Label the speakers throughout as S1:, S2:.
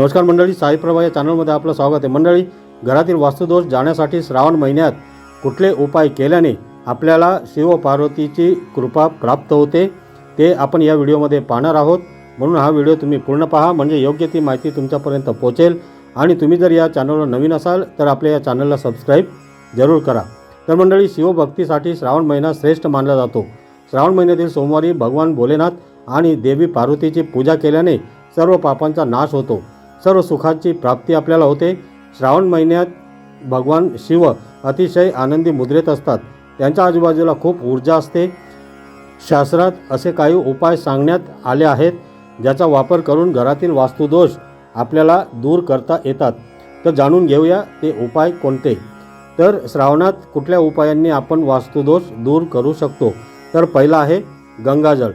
S1: नमस्कार मंडळी साईप्रभा या चॅनलमध्ये आपलं स्वागत आहे. मंडळी घरातील वास्तुदोष जाण्यासाठी श्रावण महिन्यात कुठले उपाय केल्याने आपल्याला शिव पार्वतीची कृपा प्राप्त होते ते आपण या व्हिडिओमध्ये पाहणार आहोत. म्हणून हा व्हिडिओ तुम्ही पूर्ण पहा म्हणजे योग्य ती माहिती तुमच्यापर्यंत पोहोचेल. आणि तुम्ही जर या चॅनलवर नवीन असाल तर आपल्या या चॅनलला सबस्क्राईब जरूर करा. तर मंडळी शिवभक्तीसाठी श्रावण महिना श्रेष्ठ मानला जातो. श्रावण महिन्यातील सोमवारी भगवान भोलेनाथ आणि देवी पार्वतीची पूजा केल्याने सर्व पापांचा नाश होतो. सर्व सुखाची प्राप्ती आपल्याला होते. श्रावण महिन्यात भगवान शिव अतिशय आनंदी मुद्रेत असतात. त्यांच्या आजूबाजूला खूप ऊर्जा असते. शास्त्रात असे काही उपाय सांगण्यात आले आहेत ज्याचा वापर करून घरातील वास्तुदोष आपल्याला दूर करता येतात. तर जाणून घेऊया ते उपाय कोणते? तर श्रावणात कुठल्या उपायांनी आपण वास्तुदोष दूर करू शकतो? तर पहिला आहे गंगाजळ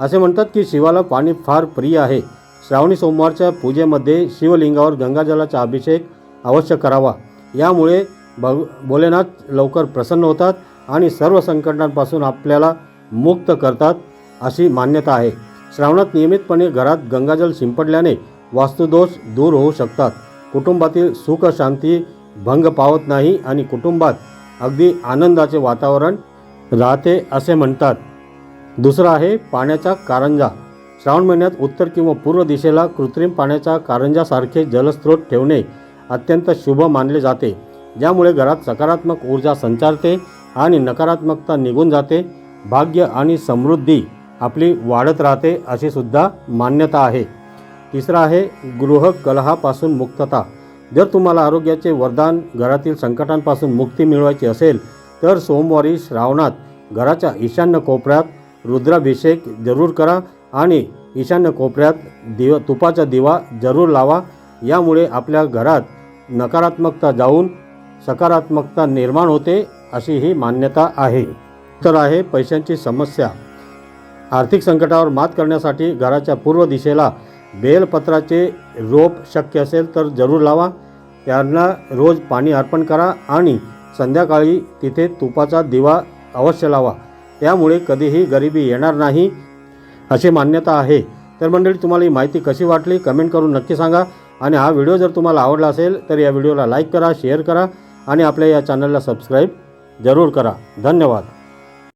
S1: असे म्हणतात की शिवाला पाणी फार प्रिय आहे. श्रावणी सोमवारच्या पूजेमध्ये शिवलिंगावर गंगाजलाचा अभिषेक अवश्य करावा. यामुळे भग भोलेनाथ लवकर प्रसन्न होतात आणि सर्व संकटांपासून आपल्याला मुक्त करतात अशी मान्यता आहे. श्रावणात नियमितपणे घरात गंगाजल शिंपडल्याने वास्तुदोष दूर होऊ शकतात. कुटुंबातील सुख शांती भंग पावत नाही आणि कुटुंबात अगदी आनंदाचे वातावरण राहते असे म्हणतात. दुसरं आहे पाण्याचा कारंजा. श्रावण महिन्यात उत्तर किंवा पूर्व दिशेला कृत्रिम पाण्याच्या कारंजासारखे जलस्रोत ठेवणे अत्यंत शुभ मानले जाते. ज्यामुळे घरात सकारात्मक ऊर्जा संचारते आणि नकारात्मकता निघून जाते. भाग्य आणि समृद्धी आपली वाढत राहते अशी सुद्धा मान्यता आहे. तिसरं आहे गृह कलहापासून मुक्तता. जर तुम्हाला आरोग्याचे वरदान घरातील संकटांपासून मुक्ती मिळवायची असेल तर सोमवारी श्रावणात घराच्या ईशान्य कोपऱ्यात रुद्राभिषेक जरूर करा. आणि ईशान्य कोपऱ्यात दिव तुपाचा दिवा जरूर लावा. यामुळे आपल्या घरात नकारात्मकता जाऊन सकारात्मकता निर्माण होते अशी ही मान्यता आहे. तर आहे पैशांची समस्या. आर्थिक संकटावर मात करण्यासाठी घराच्या पूर्व दिशेला बेलपत्राचे रोप शक्य असेल तर जरूर लावा. त्यांना रोज पाणी अर्पण करा आणि संध्याकाळी तिथे तुपाचा दिवा अवश्य लावा. त्यामुळे कधीही गरिबी येणार नाही. अशी मान्यता आहे. तर मंडळी तुम्हाला ही माहिती कशी वाटली? कमेंट करून नक्की सांगा. आणि हा व्हिडिओ जर तुम्हाला आवडला असेल तर या व्हिडिओला लाईक करा शेअर करा आणि आपल्या या चॅनलला सबस्क्राईब जरूर करा. धन्यवाद.